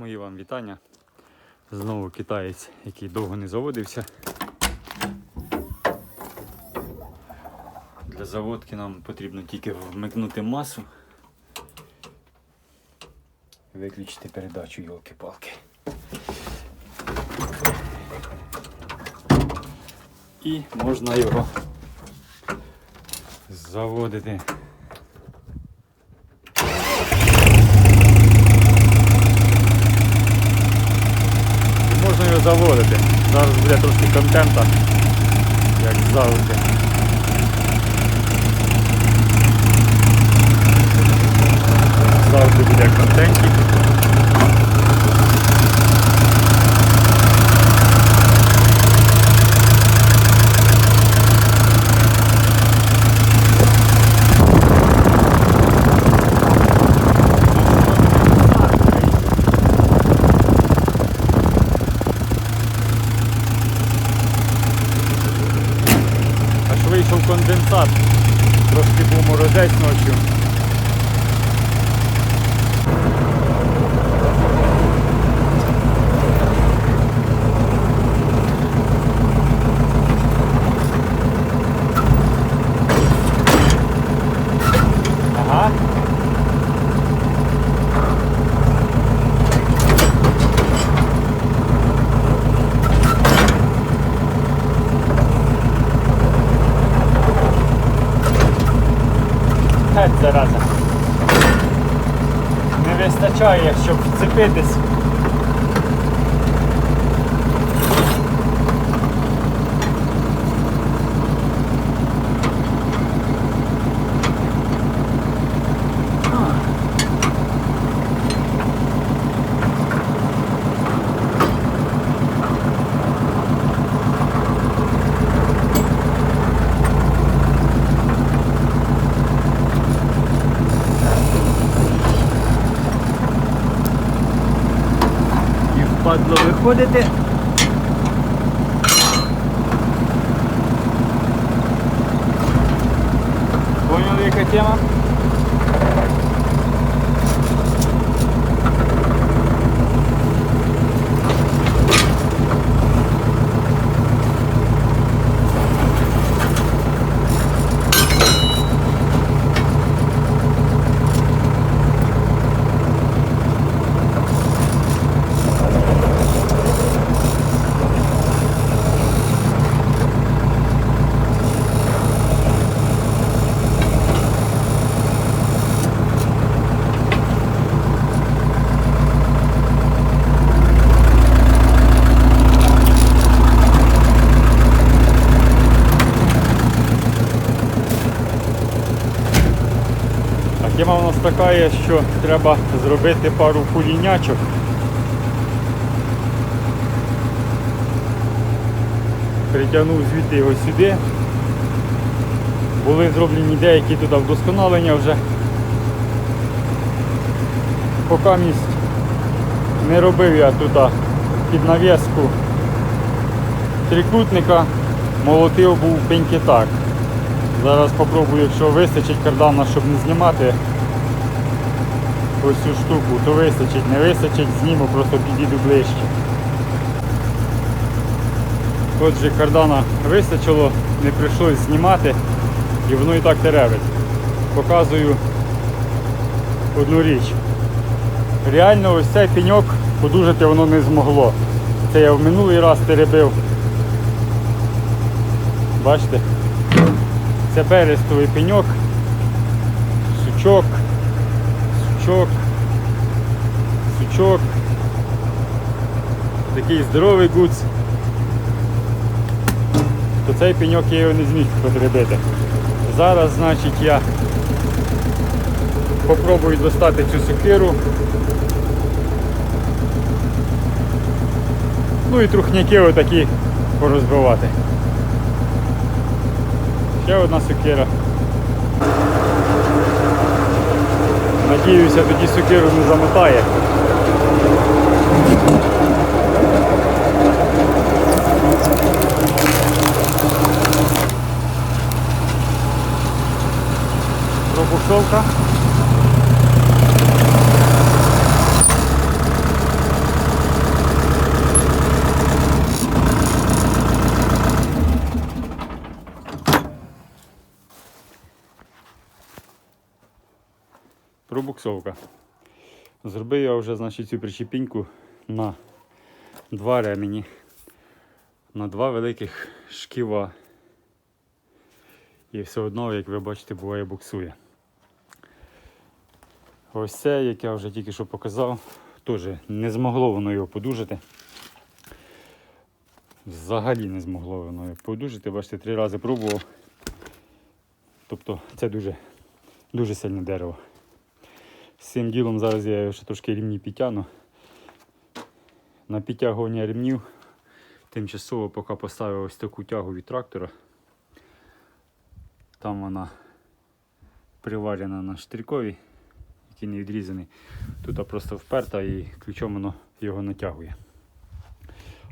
Мої вам вітання. Знову китаєць, який довго не заводився. Для заводки нам потрібно тільки вмикнути масу. Виключити передачу йолки-палки. І можна його заводити. Заводити. Зараз буде трошки контента, як завжди. Завжди буде контентик. Геть зараза. Не вистачає, щоб вцепитись. こ出て така є, що треба зробити пару кулінячок. Притягнув звідти його сюди. Були зроблені деякі туди вдосконалення вже. Поки місць не робив я тут під нав'язку трикутника, молотив був пеньки так. Зараз спробую, якщо вистачить кардана, щоб не знімати ось цю штуку, то вистачить, не вистачить, зніму, просто підійду ближче. Отже, кардана вистачило, не прийшлось знімати і воно і так теревить. Показую одну річ. Реально ось цей пеньок подужати воно не змогло. Це я в минулий раз теребив. Бачите? Це берестовий пеньок, сучок, сучок, сучок. Такий здоровий гуц. То цей пеньок я його не зміг потребити. Зараз, значить, я попробую достати цю сокиру. Ну і трухняки отакі порозбивати. Ще одна сокира. Надіюся, тоді сокиру не замотає. Пробуксовка. Буксовка. Зробив я вже значить, цю причепіньку на два ремені, на два великих шківа. І все одно, як ви бачите, буває буксує. Ось це, як я вже тільки що показав, теж не змогло воно його подужати. Взагалі не змогло воно його подужати. Бачите, три рази пробував. Тобто це дуже, дуже сильне дерево. З цим ділом зараз я його ще трошки рівні підтягну. На підтягування ремнів тимчасово поки поставив ось таку тягу від трактора. Там вона приварена на штрикові, який не відрізаний. Тут просто вперта і ключом воно його натягує.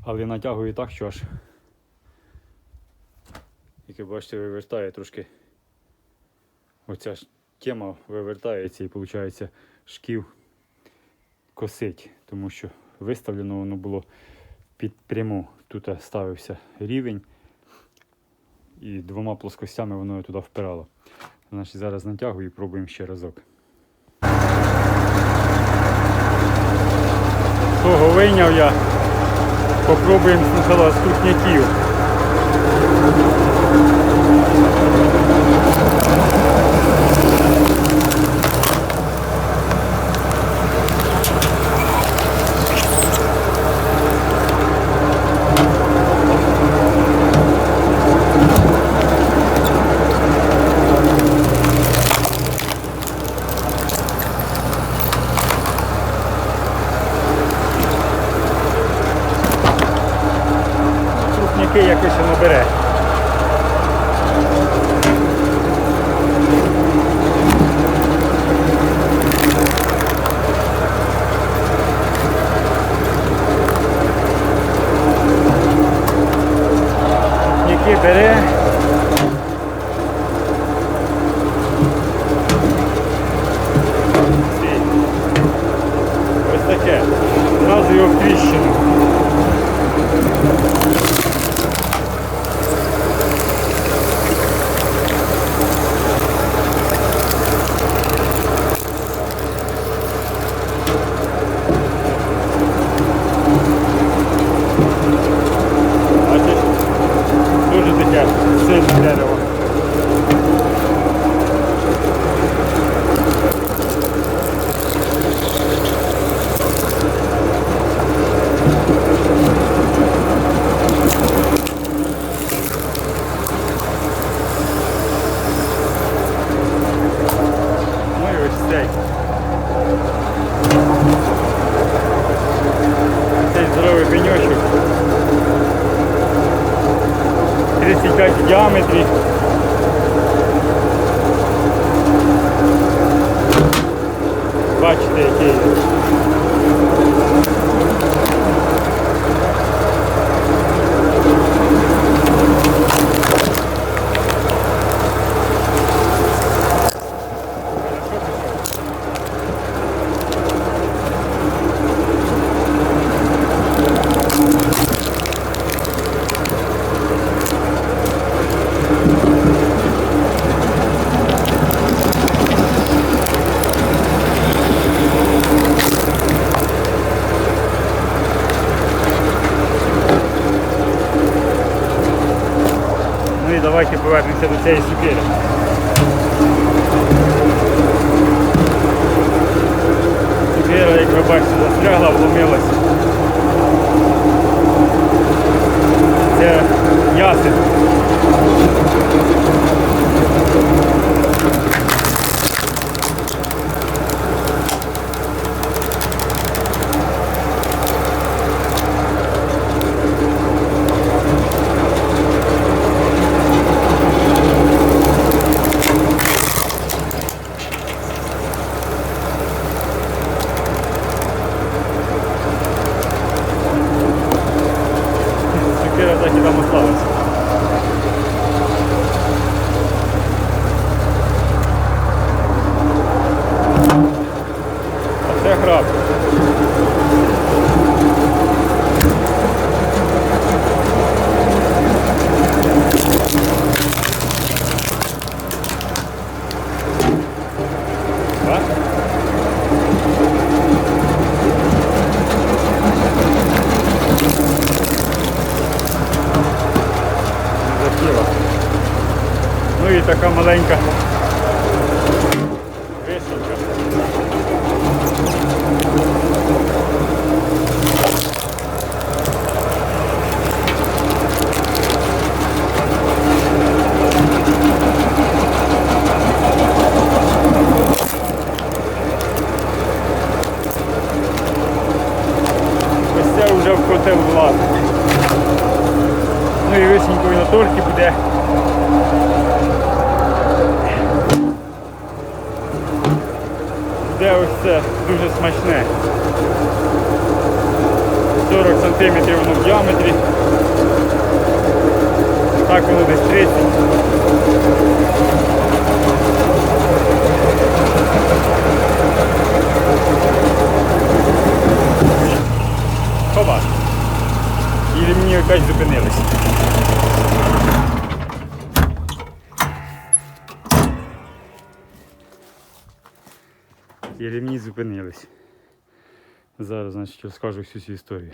Але натягує так, що аж, як бачите, вивертає трошки. Оця ж тема вивертається і виходить шків косить, тому що виставлено воно було під пряму. Тут ставився рівень і двома плоскостями воно туди впирало. Значить, зараз натягую і пробуємо ще разок. Того вийняв я. Попробуємо спочатку з крупняків. Крупняки якось воно бере. Крупняки бере. Ці. Ось таке. Зразу його в тріщину. Бачиш? Дуже таке сильне дерево. Ну і ось цей. Цей здоровий пеньочок. 35 в діаметрі. Бачите, який. І давайте повернемося до цієї сукири. Сукира, як ви бачите, застрягла, вломилась. Це ясен. Сукира так і там осталась. така маленька вишенька. Ось це вже в котел влазить. Ну і вишенькою на торті буде. Буде ось це дуже смачне. 40 см воно в діаметрі. Так воно десь 30. Хоба. І ремні опять зупинились. Ті ремні зупинились. Зараз, значить, розкажу всю цю історію.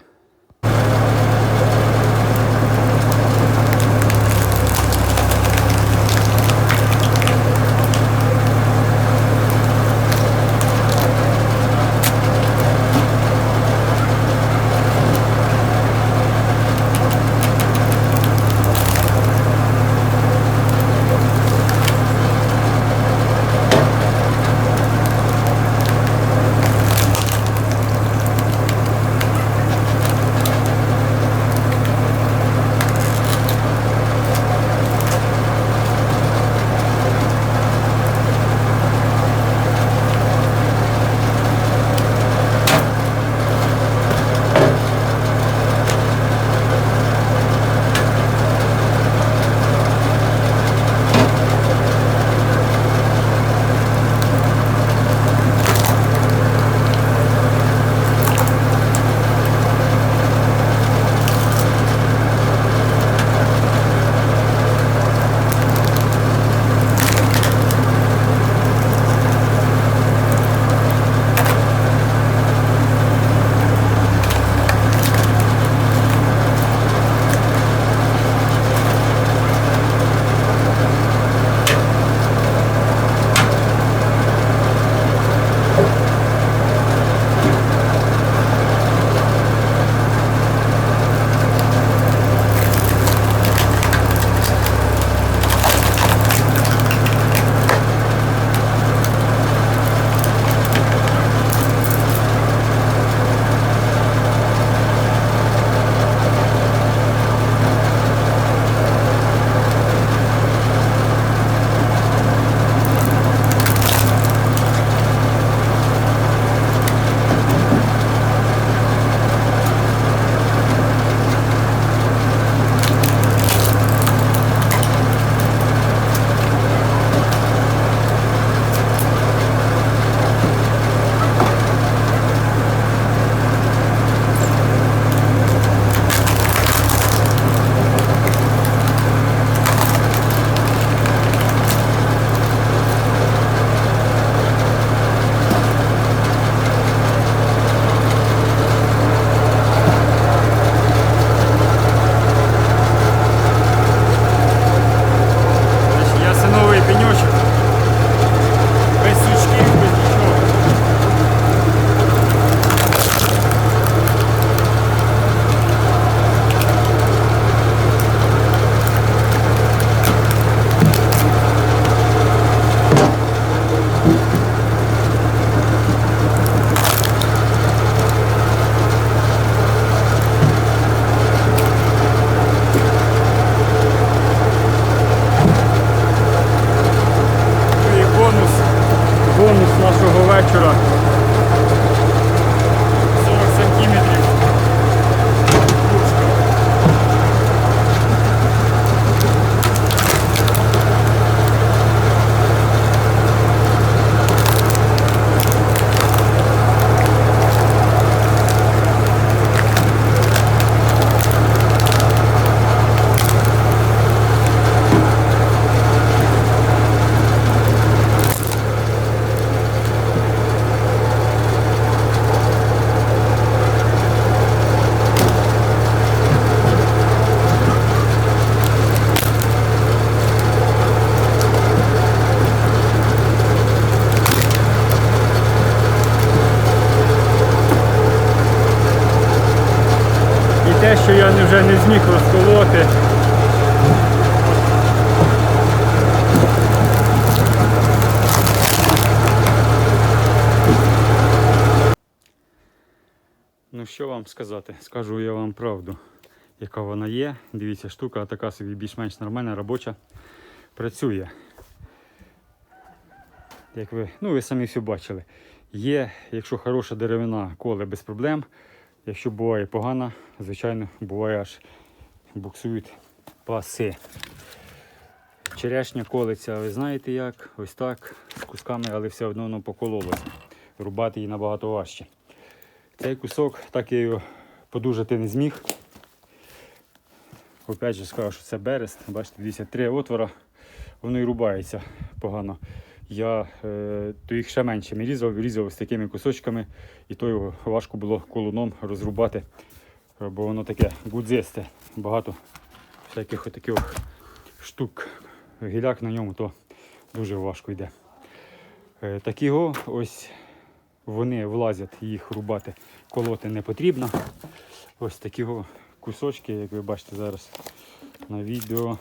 Ну що вам сказати? Скажу я вам правду, яка вона є. Дивіться, штука така собі більш-менш нормальна, робоча. Працює. Як ви, ну ви самі все бачили. Є, якщо хороша деревина, коле без проблем. Якщо буває погана, звичайно, буває аж буксують паси. Черешня колиться, ви знаєте як, ось так, з кусками, але все одно воно покололося. Рубати її набагато важче. Цей кусок, так я його подужати не зміг. Опять же скажу, що це берест. Бачите, дивіться, три отвора, воно і рубається погано. Я е, то їх ще менше різав, різав з такими кусочками, і то його важко було колуном розрубати, бо воно таке гудзисте. Багато всяких отаких штук, гіляк на ньому, то дуже важко йде. Е, такі ось вони влазять, їх рубати, колоти не потрібно. Ось такі кусочки, як ви бачите зараз на відео.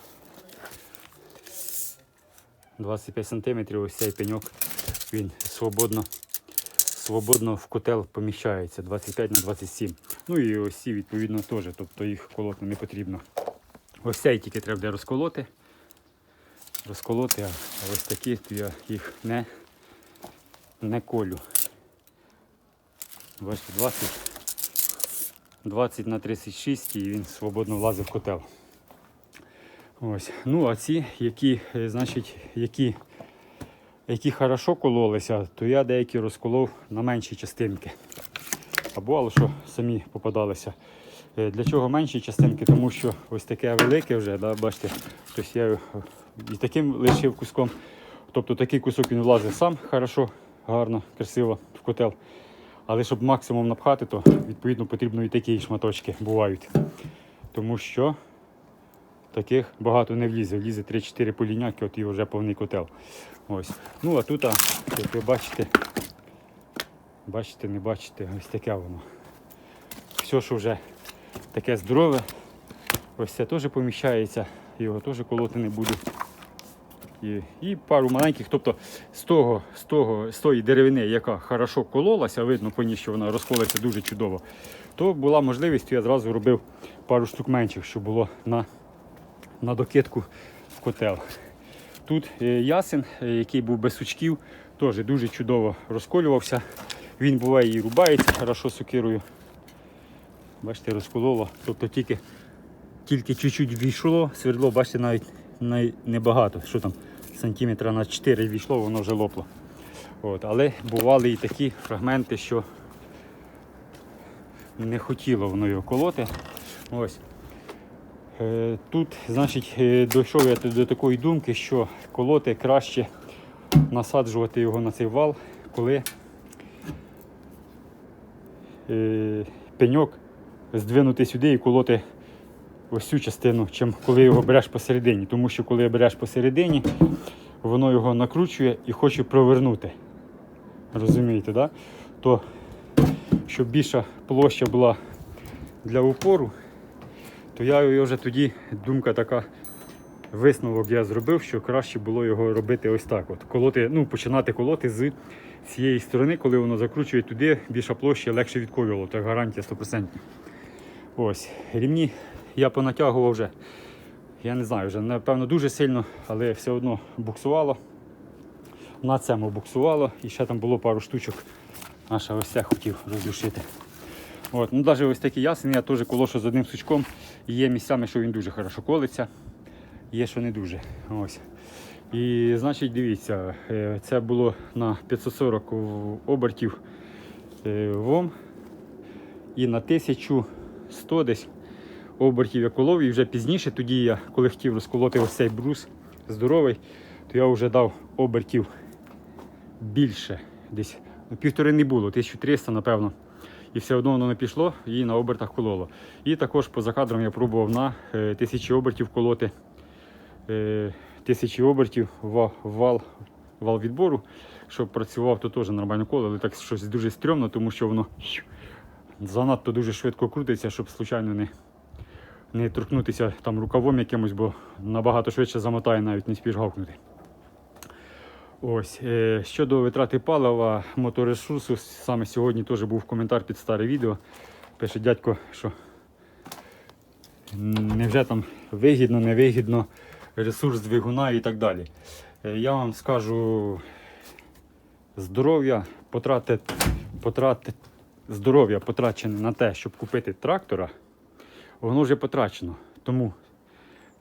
25 см ось цей пеньок, він свободно, свободно в котел поміщається 25 на 27. Ну і ось ці відповідно теж, тобто їх колоти не потрібно. Ось цей тільки треба буде розколоти. Розколоти, а ось такі, я їх не, не колю. Бачите, 20, 20 на 36 і він свободно влазить в котел. Ось. Ну, а ці, які, е, значить, які, які хорошо кололися, то я деякі розколов на менші частинки. Або але що самі попадалися. Е, Для чого менші частинки? Тому що ось таке велике вже, да, бачите, тобто я і таким лишив куском. Тобто такий кусок він влазить сам хорошо, гарно, красиво в котел. Але щоб максимум напхати, то відповідно потрібно і такі шматочки бувають. Тому що таких багато не влізе. Влізе 3-4 поліняки, от і вже повний котел. Ось. Ну а тут, як ви бачите, бачите, не бачите, ось таке воно. Все, що вже таке здорове, ось це теж поміщається, його теж колоти не буду. І, і пару маленьких, тобто з того, з того, з тої деревини, яка хорошо кололася, видно по ній, що вона розколиться дуже чудово, то була можливість, я зразу робив пару штук менших, щоб було на, на докидку в котел. Тут е, ясен, е, який був без сучків, теж дуже чудово розколювався. Він буває і рубається хорошо сокирою. Бачите, розкололо. Тобто тільки тільки чуть-чуть війшло, свердло, бачите, навіть небагато. Що там, сантиметра на 4 війшло, воно вже лопло. От, але бували і такі фрагменти, що не хотіло воно його колоти. Ось. Е, Тут, значить, е, дійшов я до такої думки, що колоти краще насаджувати його на цей вал, коли е, пеньок здвинути сюди і колоти ось цю частину, чим коли його береш посередині. Тому що коли береш посередині, воно його накручує і хоче провернути. Розумієте, да? То щоб більша площа була для упору, то я його вже тоді думка така. Висновок я зробив, що краще було його робити ось так. От. Колоти, ну, починати колоти з цієї сторони, коли воно закручує туди, більша площа легше відколювало, так гарантія 100%. Ось, рівні я понатягував вже, я не знаю, вже напевно дуже сильно, але все одно буксувало. На цьому буксувало і ще там було пару штучок. Наша ось це хотів роздушити. От, ну навіть ось такі ясені, я теж колошу з одним сучком. Є місцями, що він дуже хорошо колиться, є, що не дуже. Ось. І значить, дивіться, е, це було на 540 обертів е, ВОМ і на 1100 десь обертів я колов. І вже пізніше, тоді я, коли хотів розколоти ось цей брус здоровий, то я вже дав обертів більше. Десь ну, півтори не було, 1300, напевно. І все одно воно не пішло і на обертах кололо. І також поза кадром я пробував на е, тисячі обертів колоти. Е, тисячі обертів ва- вал, вал відбору, щоб працював, то теж нормально коло, але так щось дуже стрьомно, тому що воно занадто дуже швидко крутиться, щоб случайно не, не торкнутися там рукавом якимось, бо набагато швидше замотає, навіть не спіш гавкнути. Ось, е, щодо витрати палива, моторесурсу, саме сьогодні теж був коментар під старе відео. Пише дядько, що невже там вигідно, невигідно, ресурс двигуна і так далі. Е, Я вам скажу, здоров'я, потрати, потрати, здоров'я потрачене на те, щоб купити трактора, воно вже потрачено. Тому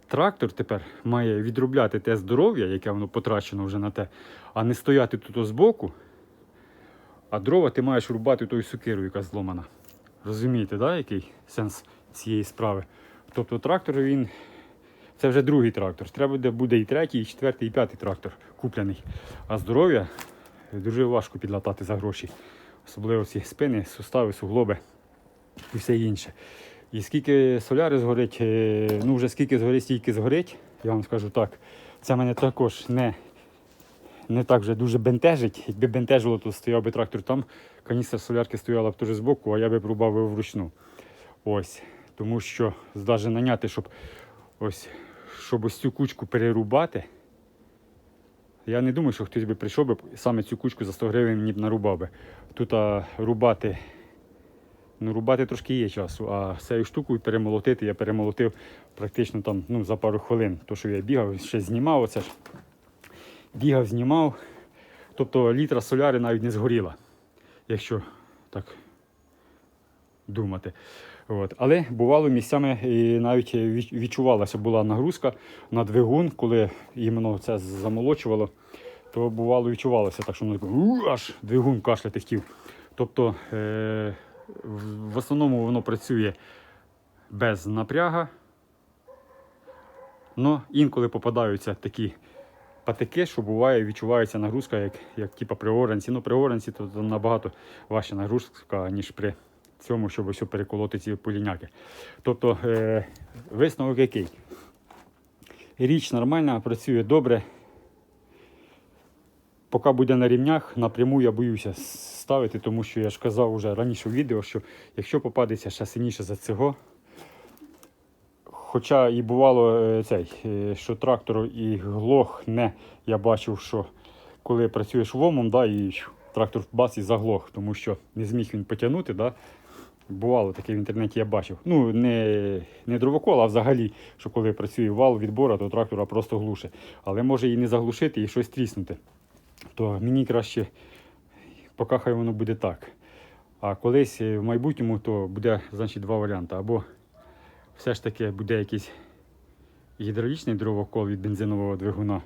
трактор тепер має відробляти те здоров'я, яке воно потрачено вже на те, а не стояти тут збоку, а дрова ти маєш рубати тою сукирою, яка зломана. Розумієте, да, який сенс цієї справи? Тобто трактор він. Це вже другий трактор. Треба буде, буде і третій, і четвертий, і п'ятий трактор куплений. А здоров'я дуже важко підлатати за гроші. Особливо ці спини, сустави, суглоби і все інше. І скільки соляри згорить, е, ну вже скільки згорить, стільки згорить, я вам скажу так. Це мене також не, не так вже дуже бентежить. Якби бентежило, то стояв би трактор там, каністра солярки стояла б теж збоку, а я би рубав його вручну. Ось. Тому що навіть наняти, щоб ось, щоб ось цю кучку перерубати. Я не думаю, що хтось би прийшов би саме цю кучку за 100 гривень мені б нарубав би. Тут а, рубати, ну рубати трошки є часу, а цією штукою перемолотити я перемолотив практично там ну, за пару хвилин. То, що я бігав, ще знімав оце ж. Бігав, знімав. Тобто літра соляри навіть не згоріла, якщо так думати. От. Але бувало місцями і навіть відчувалася була нагрузка на двигун, коли іменно це замолочувало, то бувало відчувалося так, що воно аж двигун кашляти хотів. Тобто е- в основному воно працює без напряга. Но інколи попадаються такі патики, що буває, відчувається нагрузка, як, як типа при оранці. Ну, при оранці то, то набагато важча нагрузка, ніж при цьому, щоб все переколоти ці поліняки. Тобто е, висновок який? Річ нормальна, працює добре. Поки буде на рівнях, напряму я боюся ставити, тому що я ж казав вже раніше в відео, що якщо попадеться ще сильніше за цього, Хоча і бувало е, цей, е, що трактор і глохне. Я бачив, що коли працюєш ломом, да, і трактор бац і заглох, тому що не зміг він потягнути. Да. Бувало таке в інтернеті я бачив. Ну, не, не дровокол, а взагалі, що коли працює вал відбора, то трактора просто глуше. Але може і не заглушити, і щось тріснути. То мені краще, поки хай воно буде так. А колись е, в майбутньому то буде значить, два варіанти. Або все ж таки буде якийсь гідравлічний дровокол від бензинового двигуна.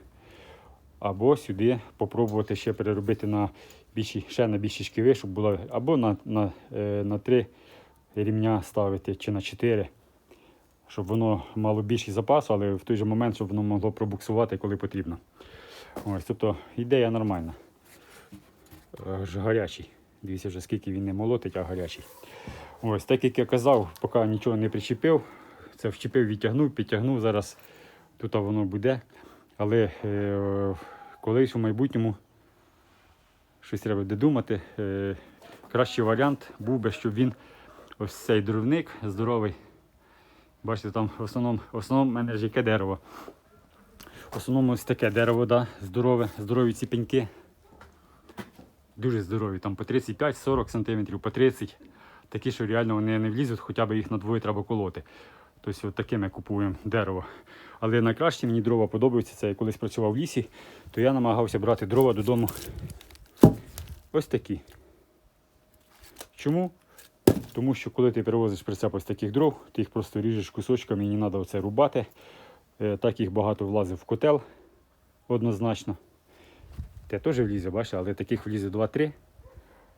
Або сюди попробувати ще переробити на більші, ще на більші шківи, щоб було або на, на, е, на три рівня ставити, чи на чотири, щоб воно мало більший запас, але в той же момент, щоб воно могло пробуксувати, коли потрібно. Ось, тобто ідея нормальна. Е, ж гарячий. Дивіться вже скільки він не молотить, а гарячий. Ось, так як я казав, поки нічого не причепив, це вчепив, відтягнув, підтягнув. Зараз тут воно буде. Але е, колись у майбутньому щось треба буде думати. Е, кращий варіант був би, щоб він ось цей дровник здоровий. Бачите, там в основному, в основному в мене ж яке дерево. В основному ось таке дерево, да, здорове, здорові ці пеньки. Дуже здорові, там по 35-40 см, по 30 Такі, що реально вони не влізуть, хоча б їх на двоє треба колоти. Тобто от таке ми купуємо дерево. Але найкраще мені дрова подобаються. Це я колись працював в лісі, то я намагався брати дрова додому. Ось такі. Чому? Тому що коли ти перевозиш прицеп ось таких дров, ти їх просто ріжеш кусочками і не треба оце рубати. Е, Так їх багато влазить в котел однозначно. Те теж влізе, бачите, але таких влізе 2-3,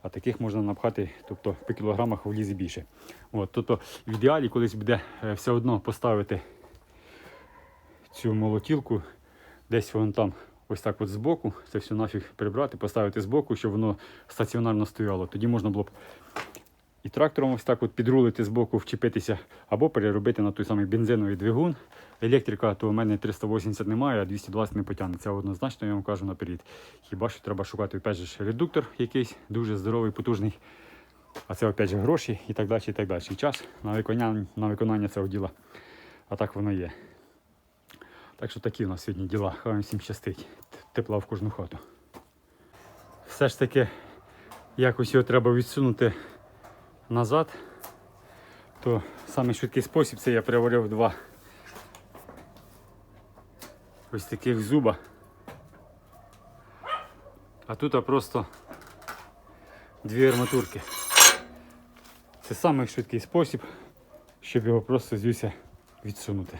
а таких можна напхати, тобто по кілограмах влізе більше. От, тобто в ідеалі колись буде е, все одно поставити цю молотілку десь вон там, ось так от збоку, це все нафіг прибрати, поставити збоку, щоб воно стаціонарно стояло. Тоді можна було б і трактором ось так от підрулити збоку, вчепитися, або переробити на той самий бензиновий двигун. Електрика, то в мене 380 немає, а 220 не потягне. Це однозначно, я вам кажу наперед. Хіба що треба шукати опять же, редуктор якийсь, дуже здоровий, потужний. А це опять же гроші і так далі. І так далі. І час на виконання, на виконання цього діла А так воно є. Так що такі у нас сьогодні діла. Хай вам всім щастить. Тепла в кожну хату. Все ж таки, якось його треба відсунути назад. То самий швидкий спосіб це я приварив два ось таких зуба. А тут просто дві арматурки. Це самий швидкий спосіб, щоб його просто звідси відсунути.